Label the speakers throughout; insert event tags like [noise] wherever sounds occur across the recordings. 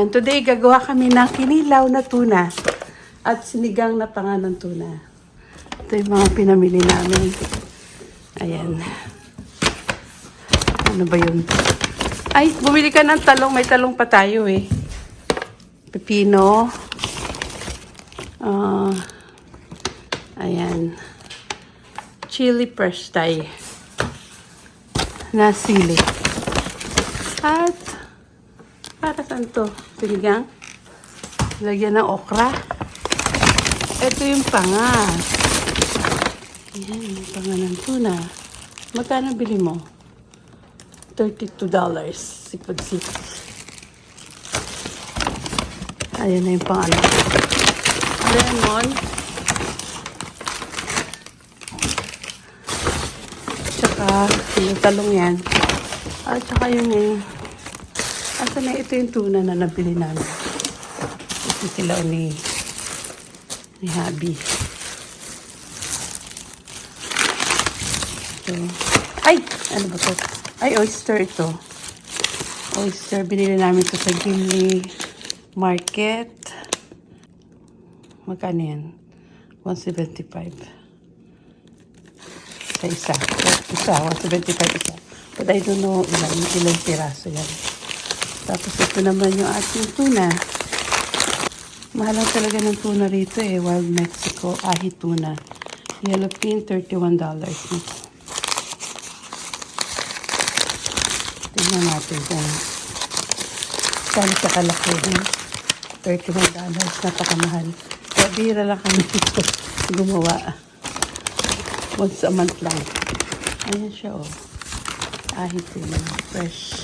Speaker 1: And today, gagawa kami ng kinilaw na tuna at sinigang na pangalan tuna. Ito yung mga pinamili namin. Ayan. Ano ba yun? Ay, bumili ka ng talong. May talong pa tayo eh. Pepino. Ah, ayan. Chili fresh Thai. Na sili. At, para saan to? Sinigang? Lagyan ng okra. Ito yung panga. Ayan, yung panga ng tuna. Magkano bili mo? $32. Sipod-sipod. Ayan na yung pangano. Lemon. Tsaka, yung talong yan. At tsaka yung eh, asa na ito yung tuna na nabili namin. Ito sila ni, ni Habi. Ito. Ay! Ano ba to? Ay, oyster ito. Oyster, binili namin ito sa Gimli Market. Magkano yan? 175. Sa isa. Isa, 175 isa. But I don't know ilan, ilang piraso yan. Tapos ito naman yung ating tuna. Mahal talaga ng tuna rito eh. Wild Mexico, ahi tuna. Yellowfin, $31. Tingnan natin kung saan siya kalaki. Eh. $31. Napakamahal. Kaya bira lang kami [laughs] dito gumawa. Once a month lang. Ayan siya oh. Ahit yun. Fresh.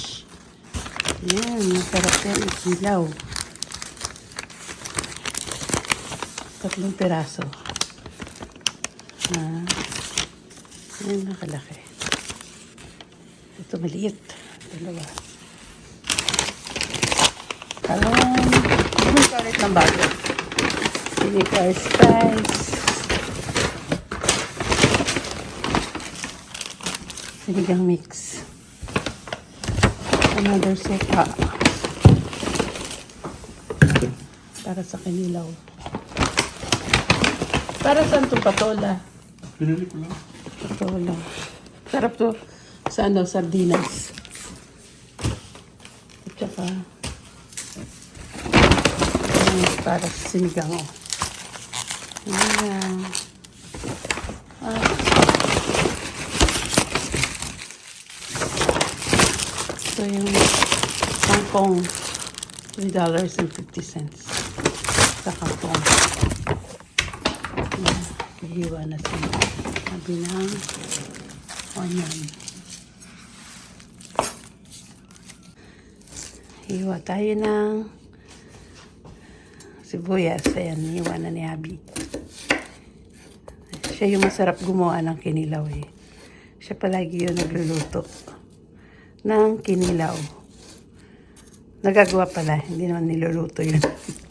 Speaker 1: Yan. Masarap yan. Isilaw. Tatlong piraso. Ah. Yan nakalaki. Ito maliit. Dalawa. Talong. Bumili ka ulit ng bago. Vinegar spice. Sinigang mix. Another sopa. Para sa kinilaw. Para saan to patola?
Speaker 2: Pinili ko lang.
Speaker 1: Patola. Sarap to sa ano, sardinas. At saka ano, para sa sinigang oh. Ayan. Ah. Ito yung Hong Kong. $3.50 sa Hong Kong. Ayan. Hihiwa na sila. Sabi ng onion. Hiwa tayo ng sibuyas. Ayan, hiwa na ni Abby. Siya yung masarap gumawa ng kinilaw eh. Siya palagi yung nagluluto ng kinilaw. Nagagawa pala, hindi naman niluluto yun. [laughs]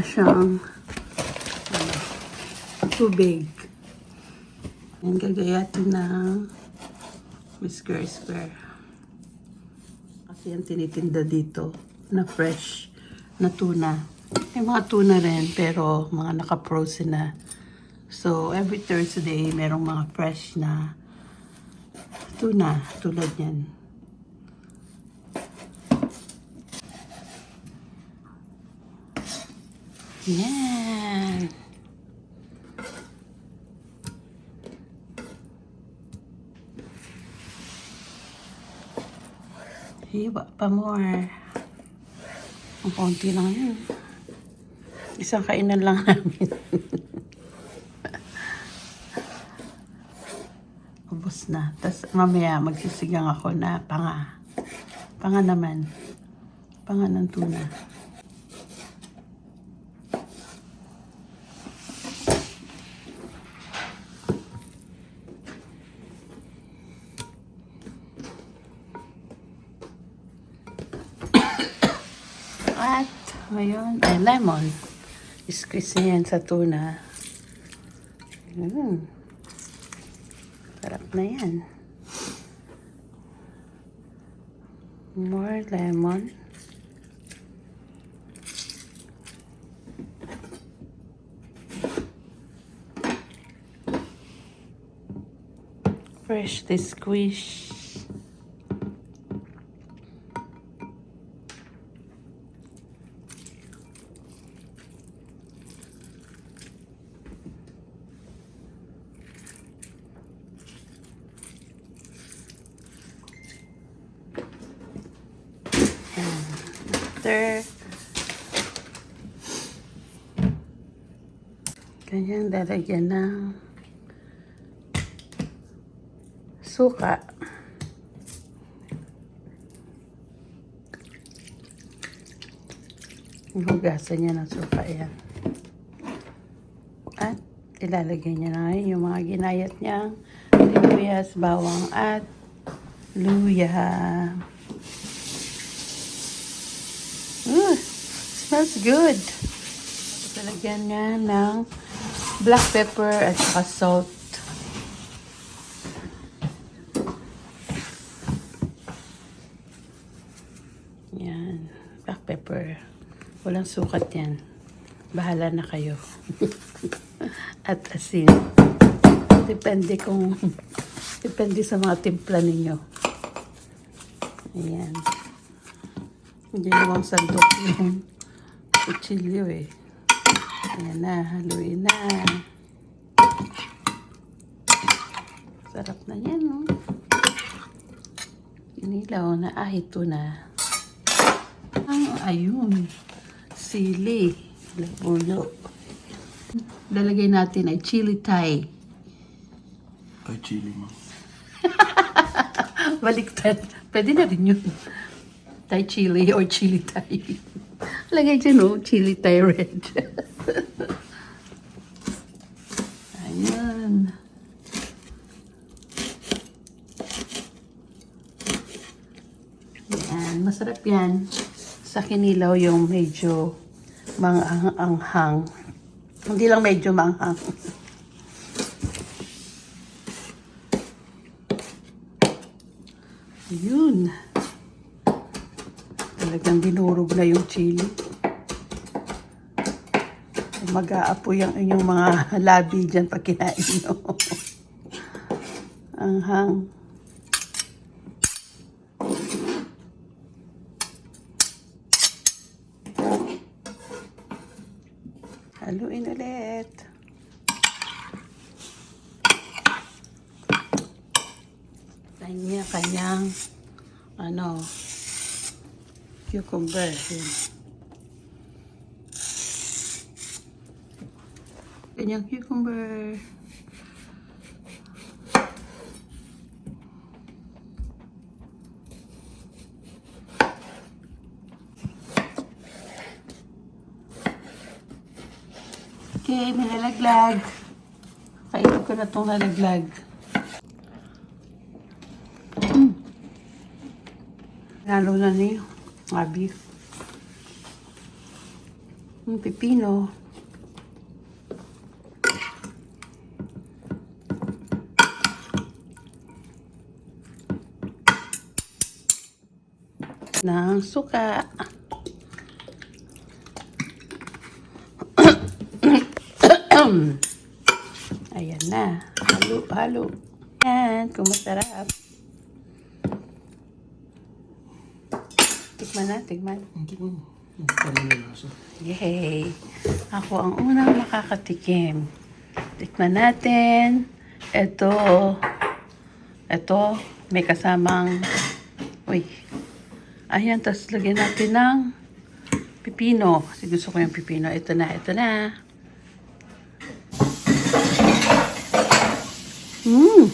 Speaker 1: wala siyang ano, tubig. Yan, gagayatin ng square square. Kasi yung tinitinda dito na fresh na tuna. May mga tuna rin, pero mga naka-frozen na. So, every Thursday, merong mga fresh na tuna tulad yan. Yan. Hiwa pa more. Ang konti lang yun. Isang kainan lang namin. [laughs] Ubus na. Tapos mamaya magsisigang ako na panga. Panga naman. Panga ng tuna. Ngayon, ay lemon. Squeeze niya yan sa tuna. Mm. Sarap na yan. More lemon. Fresh Freshly squeezed. After, ganyan lalagyan ng suka. Hugasan niya ng suka yan. At ilalagay niya na yung mga ginayat niyang sibuyas, bawang at luya. Smells good. Talagyan niya ng black pepper at saka salt. Yan, black pepper. Walang sukat yan. Bahala na kayo. [laughs] at asin. Depende kung [laughs] depende sa mga timpla ninyo. Ayan. Naman sandok [laughs] yung kutsilyo eh. Ayan na, haluin na. Sarap na yan, no? Inilaw na, ah, ito na. Ah, ayun. Sili. Labulo. Lalagay natin ay chili Thai.
Speaker 2: Ay, chili mo. [laughs]
Speaker 1: Baliktad. Pwede na rin yun. Thai chili or chili Thai. Lagay dyan, oh. Chili Thai red. Ayan. Ayan. Masarap yan. Sa kinilaw yung medyo manghang-anghang. Hindi lang medyo manghang. Ayun. Talagang dinurog na yung chili. Mag-aapoy ang inyong mga [laughs] labi dyan pag kinain nyo. [laughs] ang chưa còn về thì cái nhân chưa còn về اوكي من الاكلاج فايتو كده طول الاكلاج نعلو نانيو Abi. Yung pipino. ng suka. [coughs] Ayan na. Halo, halo. Yan, kung Tikman na, tikman.
Speaker 2: Hindi mo.
Speaker 1: Yay! Ako ang unang makakatikim. Tikman natin. Ito. Ito, may kasamang... Uy. Ayan, tapos lagyan natin ng pipino. Kasi gusto ko yung pipino. Ito na, ito na. Mmm!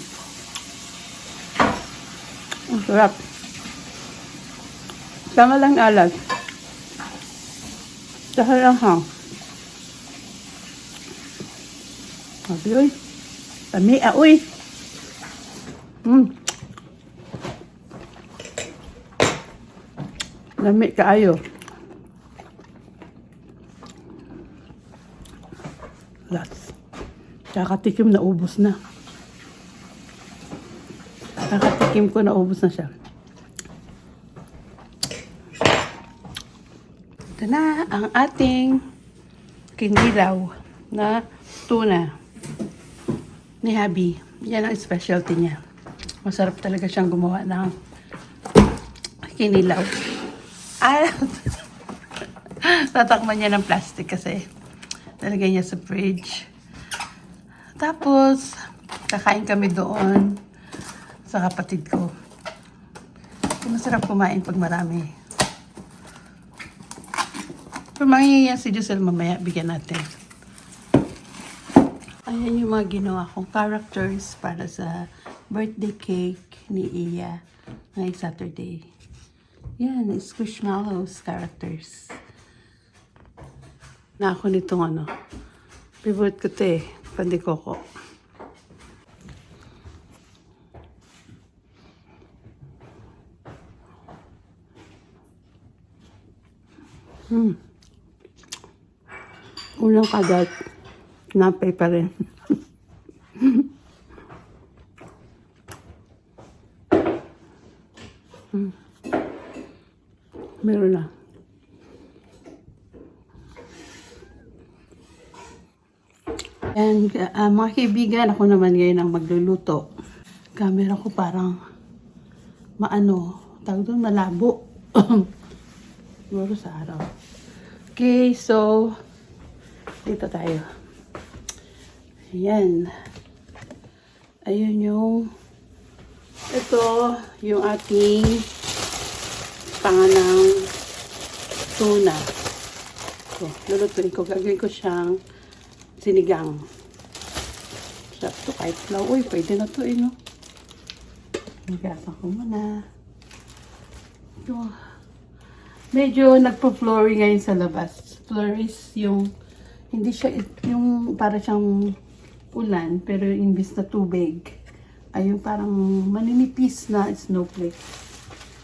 Speaker 1: Ang sarap. Tama lang alat. Saka lang hang. Sabi, uy. Tami, ah, uy. Mm. Lami kaayo. Lots. Kakatikim na ubos na. Kakatikim ko na ubos na siya. Na ang ating kinilaw na tuna ni Habi. Yan ang specialty niya. Masarap talaga siyang gumawa ng kinilaw. Ah, [laughs] tatakman niya ng plastic kasi nalagay niya sa fridge. Tapos, kakain kami doon sa kapatid ko. Masarap kumain pag marami. Pero mangyayang si Giselle mamaya, bigyan natin. Ayan yung mga ginawa kong characters para sa birthday cake ni Iya ngayong Saturday. Yan, Squishmallows characters. Na ako nitong ano, favorite ko to eh, pandikoko. Hmm. Unang kagat, napay pa rin. [laughs] Meron na. And uh, mga kaibigan, ako naman ngayon ang magluluto. Camera ko parang maano, tawag doon, malabo. [coughs] Siguro sa araw. Okay, so, dito tayo. Ayan. Ayun yung, ito, yung ating panganang tuna. So, lulutuin ko. Gagawin ko siyang sinigang. Sarap to kahit flour. Uy, pwede na to eh, no? Higasan ko muna. Ito. Medyo nagpo-flurry ngayon sa labas. Flurries yung, hindi siya, yung para siyang ulan, pero imbis na tubig, ay yung parang maninipis na snowflake.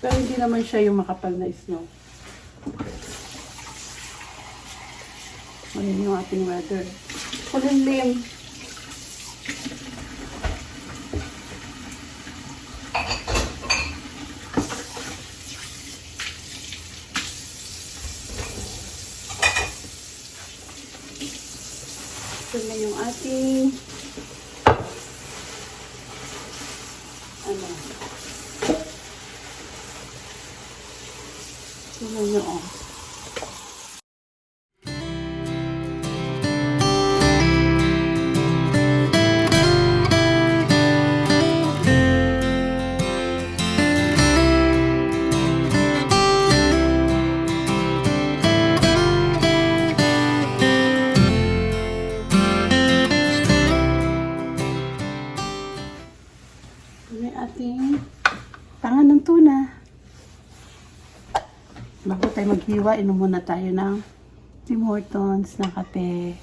Speaker 1: Pero hindi naman siya yung makapal na snow. Ayun yung ating weather. Kulimlim. 没有 maghiwa, inom muna tayo ng Tim Hortons na kape.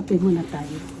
Speaker 1: Kape muna tayo.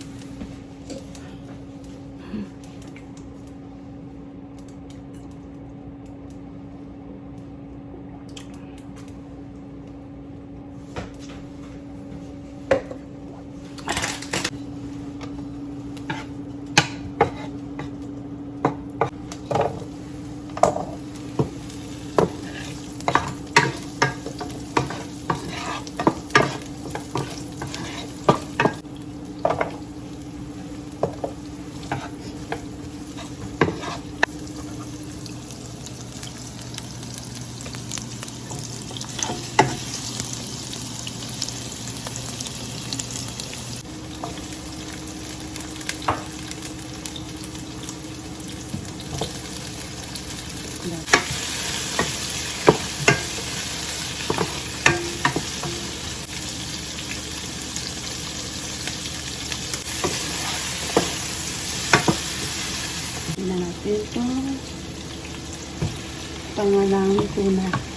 Speaker 1: Ito. Pangalang tuna.
Speaker 3: You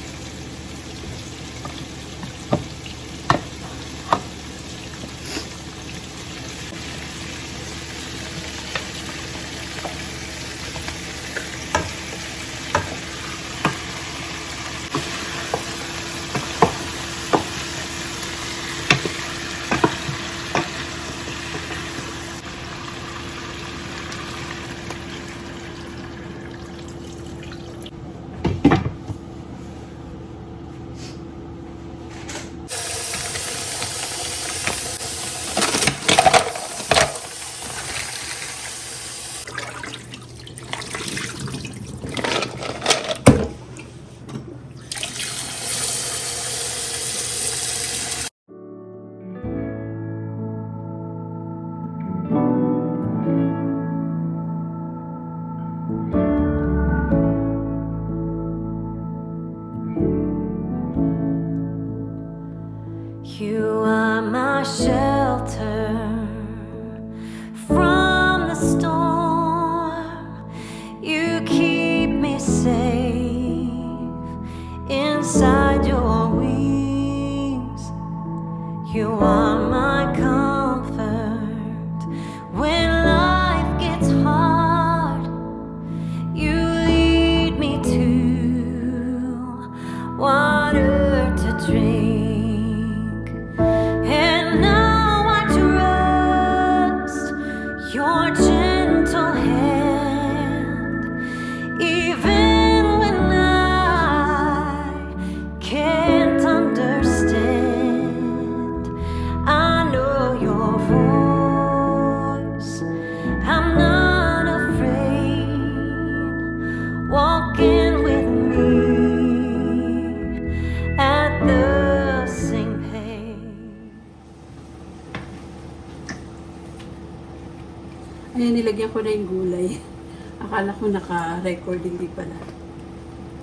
Speaker 1: ko na yung gulay. [laughs] Akala ko naka-record, hindi pala.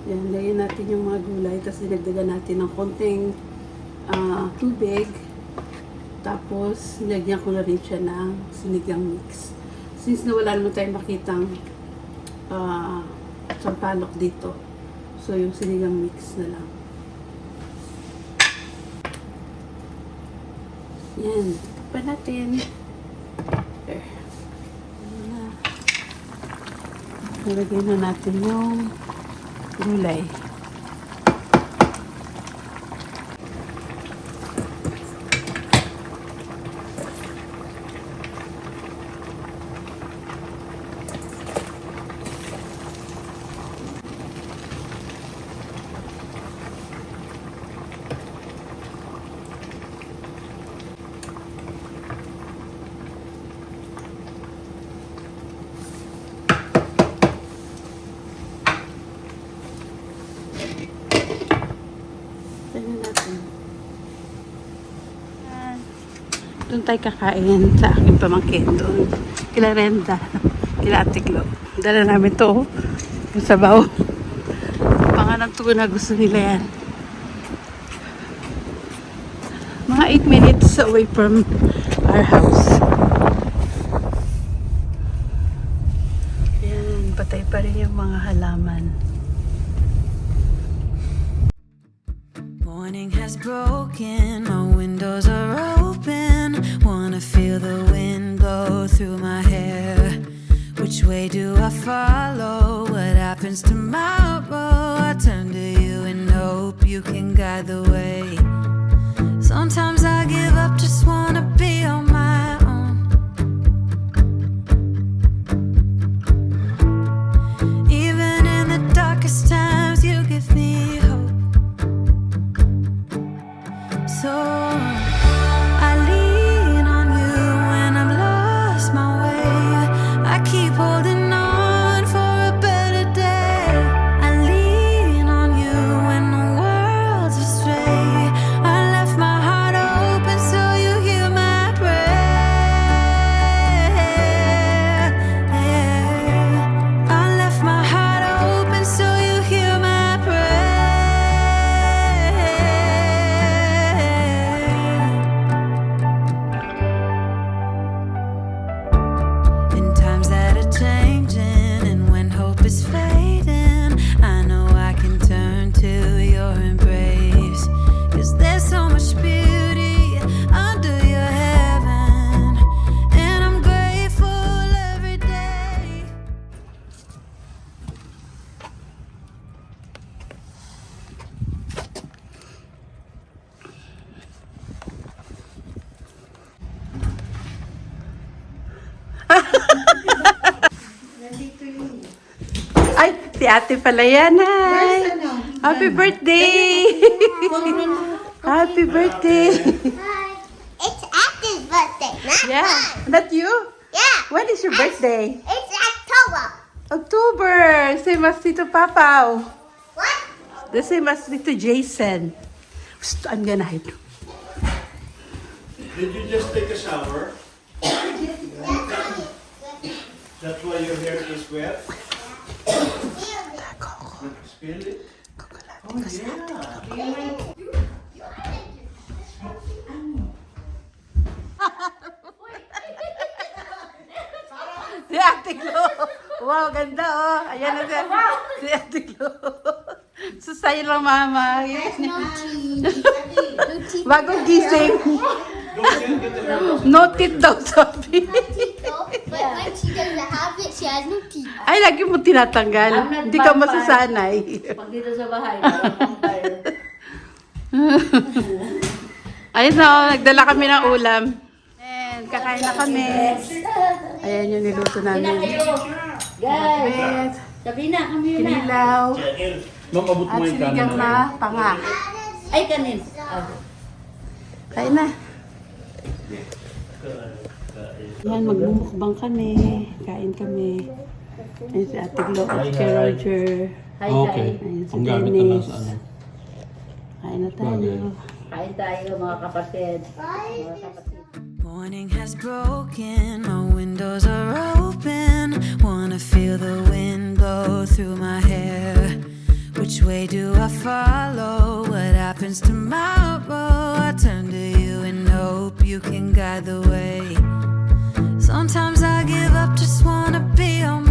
Speaker 1: Yan, lagyan natin yung mga gulay. Tapos nilagdagan natin ng konting ah, tubig. Tapos, nilagyan ko na rin siya ng sinigang mix. Since na wala naman tayong makitang ah, sampalok dito. So, yung sinigang mix na lang. Yan. Pa natin. There. Ayan na. Nalagyan na natin yung gulay. Tignan natin. Doon tayo kakain sa aking pamangkin doon. Kila Renda. [laughs] Kila Ate Glo. Dala namin to. Yung sabaw. Pang Mga nagtuna gusto nila yan. Mga 8 minutes away from our house. Yan, patay pa rin yung mga halaman.
Speaker 4: Morning has broken, my windows are through my hair. Which way do I follow? What happens tomorrow? I turn to you and hope you can guide the way. Sometimes I give up, just wanna be on
Speaker 1: si ate pala yan. Hi! Happy birthday! [laughs] Happy birthday!
Speaker 5: Hi. It's Active birthday, not
Speaker 1: Yeah,
Speaker 5: mine.
Speaker 1: that you?
Speaker 5: Yeah.
Speaker 1: When is your birthday?
Speaker 5: It's October.
Speaker 1: October! Same as Tito Papaw.
Speaker 5: What?
Speaker 1: The same as Tito Jason. Psst, I'm gonna hide.
Speaker 2: Did you just take a shower? That's why your hair is wet? Spill it? Oh, yeah.
Speaker 1: Si Ate Glo. Wow, ganda oh. Ayan na siya. Si Ate Glo. So, sa'yo lang, mama. Bagong gising. Noted daw, sabi.
Speaker 5: But when she doesn't have it, she has no teeth.
Speaker 1: Ay, lagi mo tinatanggal.
Speaker 6: I'm not
Speaker 1: Hindi ka
Speaker 6: vampire.
Speaker 1: masasanay.
Speaker 6: Pag dito sa bahay, parang vampire. [laughs]
Speaker 1: Ayun na, nagdala kami ng ulam. And kakain na kami. Ayan yung niluto
Speaker 6: Sabi na
Speaker 1: namin.
Speaker 6: kayo. Guys, sabi na, kami na.
Speaker 1: kinilaw,
Speaker 2: Ma'am, abot
Speaker 1: at
Speaker 2: mo yung
Speaker 1: sinigang
Speaker 2: camera.
Speaker 1: na panga.
Speaker 6: Ay, kanin. Ah.
Speaker 1: Kain na. Yan, magmumukbang kami. Kain kami. Ayan si Ate Glo at si Roger.
Speaker 6: Hi,
Speaker 2: Okay.
Speaker 6: hi.
Speaker 1: Ayan si
Speaker 2: Ang gamit na lang
Speaker 1: Dennis.
Speaker 2: sa ano.
Speaker 1: Kain na tayo.
Speaker 2: Bagay.
Speaker 6: Kain tayo, mga kapatid. Mga kapatid.
Speaker 4: Morning has broken, my windows are open. Wanna feel the wind blow through my hair. Which way do I follow? What happens tomorrow? I turn to you and hope you can guide the way. Sometimes I give up, just wanna be on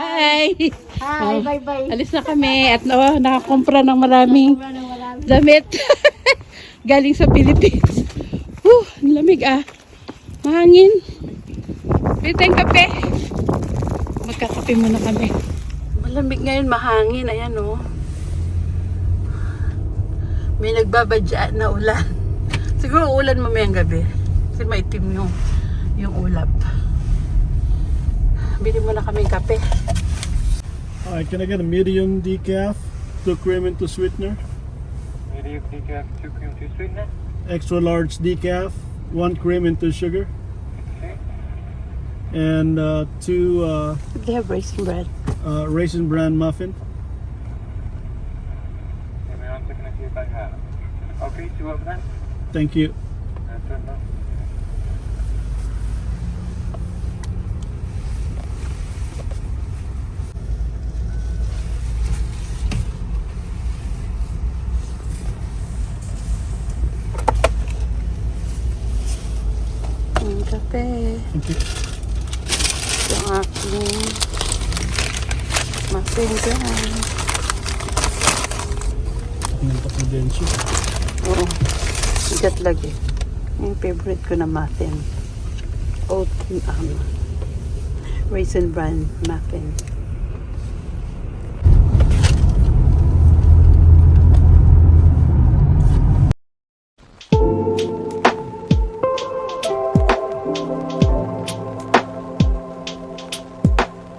Speaker 1: Hi!
Speaker 6: Hi,
Speaker 1: Oh.
Speaker 6: bye-bye.
Speaker 1: Alis na kami at oh, nakakumpra ng maraming damit. [laughs] Galing sa Philippines. Whew, lamig ah. Mahangin. Pili tayong kape. Magkakape muna kami. Malamig ngayon, mahangin. Ayan oh. May nagbabadya na ulan. [laughs] Siguro ulan mamayang gabi. Kasi maitim yung, yung ulap. Bili muna kami kape.
Speaker 2: All right, can I get a medium decaf, two cream and two sweetener?
Speaker 7: Medium decaf, two cream, two sweetener.
Speaker 2: Extra large decaf, one cream and two sugar,
Speaker 7: Okay.
Speaker 2: and uh, two uh,
Speaker 1: They have raisin bread.
Speaker 2: uh, raisin bran muffin.
Speaker 7: Give me one second to see if I have. it. Okay, two of them.
Speaker 2: Thank you. You.
Speaker 1: Yung aking muffin dyan.
Speaker 2: Ng Prudensyo.
Speaker 1: Oo. Sigat lagi. Yung favorite ko na muffin. Oat, um, raisin bran muffin.